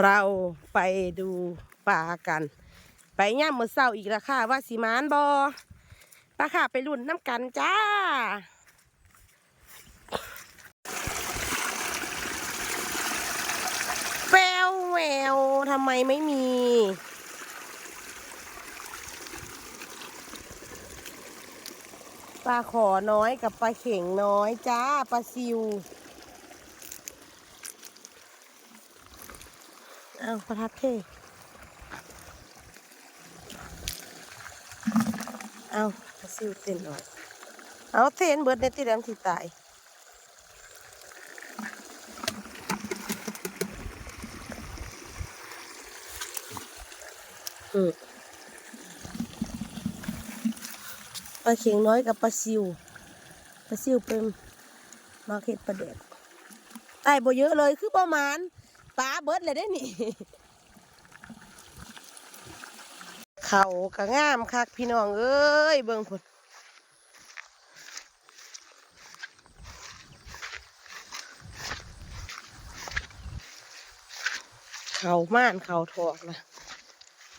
เราไปดูปลากัน ไปย่ามมือเศร้าอีกแล้วค่ะ ว่าสีมานบอปลาค่ะไปรุ่นน้ำกันจ้าแววแววทำไมไม่มีปลาขอน้อยกับปลาเข่งน้อยจ้าปลาซิว เอาประทับเทเอาปลาซิวเต้นออกเอาเต้นเบิดในที่แรมที่ตายอืมปลาเข็งน้อยกับปลาซิวปลาซิวเป็นมาเก็ตปลาเด็ดไอ้บ่เยอะเลยคือประมาณ ปลาเบิดเลยได้นี่เขากะงามคักพี่น้องเอ้ยเบิ่งพุ่นเขาม่านเขาถอกนะ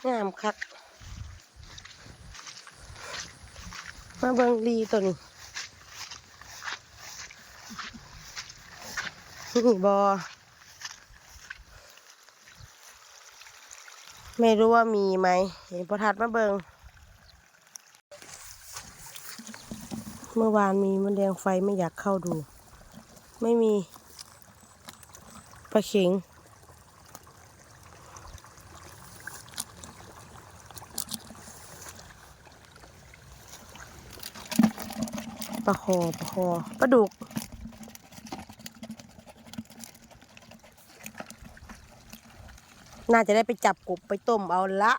งามคัก มาเบิ่งลีตัวนี้นี่บอ ไม่รู้ว่ามีไหม เห็นประทัดมาเบิงเมื่อวานมีมันแดงไฟไม่อยากเข้าดู ไม่มีปลาเข็งปลาคอปลาคอปลาดุก น่าจะได้ไปจับกบไปต้มเอาละ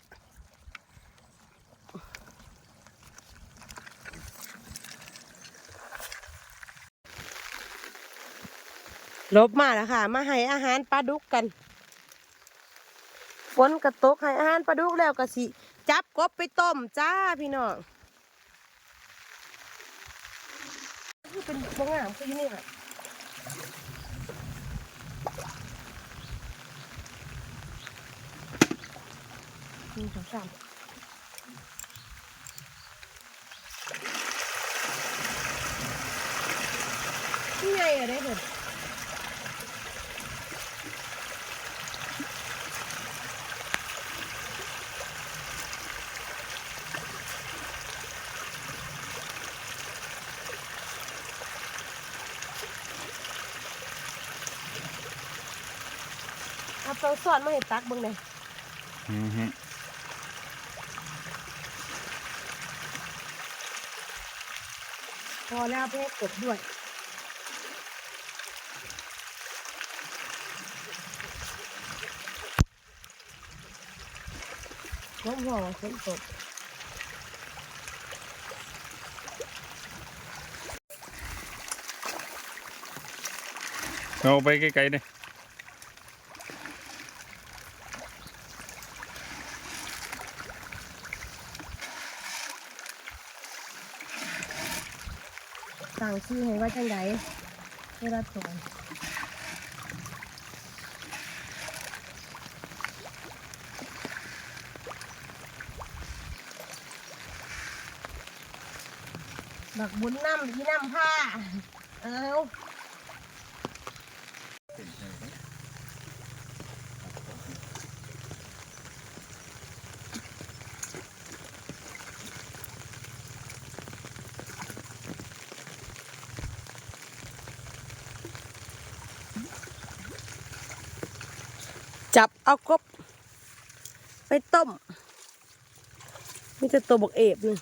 ลบมาแล้วค่ะ มาให้อาหารปลาดุกกันฝนกระตกให้อาหารปลาดุกแล้วก็สิ จับกบไปต้มจ้าพี่น้องคือเป็นบางงามคืออยู่นี่แหละ หนึ่งสองสามนี่ไงอะได้เห็นเอาตัวสอนมาให้ตักเบิ่งเลยอือฮึ พอแล้วเพื่อกบด้วย น้องหัวฝนตกเอาไปไกลๆเนี่ย สั่งชื่อให้ว่าจังไดเวลาสอนบักบุญน้ำที่น้ำผ้า เอา จับเอากบไปต้มมีแต่ตัวบกเอฟหนึง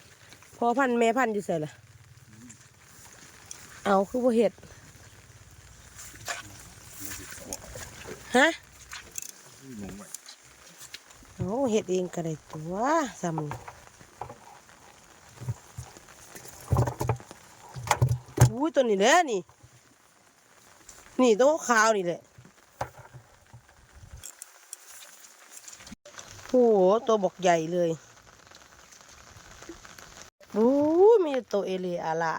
พอพันธ์แม่พันธ์อยู่ใส่ละเอาคือบ่เห็ดฮะโอ้เห็ดเองก็ได้ตัวซ้ำอุ้ยตัวนี้แหละนี่ นี่ตัวขาวนี่แหละ โอ้โหตัวบอกใหญ่เลยโอ้ยมีตัวเอเลอาละ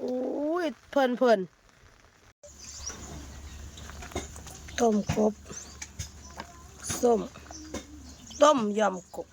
โอ้ยเพลินเพลินต้มครบส้มต้มยำกบ